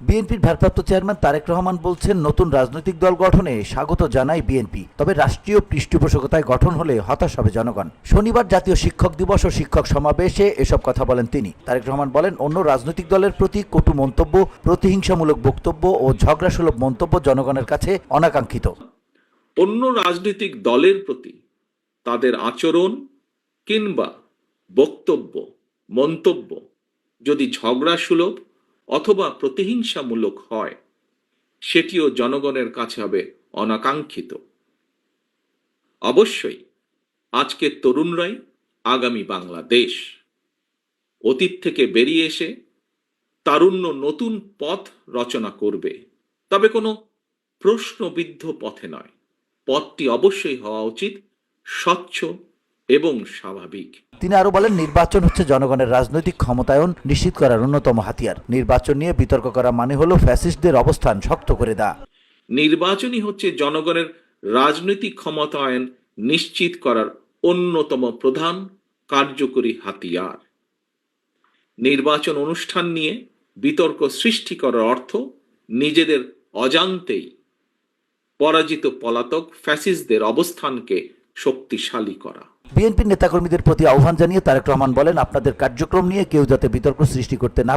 বিএনপির ভারপ্রাপ্ত চেয়ারম্যান তারেক রহমান বলছেন, নতুন রাজনৈতিক দল গঠনে স্বাগত জানায় বিএনপি, তবে রাষ্ট্রীয় পৃষ্ঠপোষকতায় গঠন হলে হতাশ হবে জনগণ। শনিবার জাতীয় শিক্ষক দিবস ও শিক্ষক সমাবেশে এসব কথা বলেন তিনি। তারেক রহমান বলেন, অন্য রাজনৈতিক দলের প্রতি কটু মন্তব্য, প্রতিহিংসামূলক বক্তব্য ও ঝগড়াসুলভ মন্তব্য জনগণের কাছে অনাকাঙ্ক্ষিত। অন্য রাজনৈতিক দলের প্রতি তাদের আচরণ কিংবা বক্তব্য, মন্তব্য যদি ঝগড়া সুলভ অথবা প্রতিহিংসামূলক হয়, সেটিও জনগণের কাছে হবে অনাকাঙ্ক্ষিত। অবশ্যই, আজকের তরুণরাই আগামী বাংলাদেশ। অতীত থেকে বেরিয়ে এসে তারুণ্য নতুন পথ রচনা করবে। তবে কোনো প্রশ্নবিদ্ধ পথে নয়। পথটি অবশ্যই হওয়া উচিত স্বচ্ছ এবং স্বাভাবিক। তিনি আরও বলেন, নির্বাচন হচ্ছে জনগণের রাজনৈতিক ক্ষমতায়ন নিশ্চিত করার অন্যতম হাতিয়ার। নির্বাচন নিয়ে বিতর্ক করা মানে হলো ফ্যাসিস্টদের অবস্থান শক্ত করে দেয়া নির্বাচনই হচ্ছে জনগণের রাজনৈতিক ক্ষমতায়ন নিশ্চিত করার অন্যতম প্রধান কার্যকরী হাতিয়ার। নির্বাচন অনুষ্ঠান নিয়ে বিতর্ক সৃষ্টি করার অর্থ নিজেদের অজান্তেই পরাজিত পলাতক ফ্যাসিস্টদের অবস্থানকে শক্তিশালী করা। বিএনপির নেতাকর্মীদের প্রতি আহ্বান জানিয়ে তারেক রহমান বলেন, আপনাদের কার্যক্রম নিয়ে কেউ যাতে বিতর্ক সৃষ্টি করতে না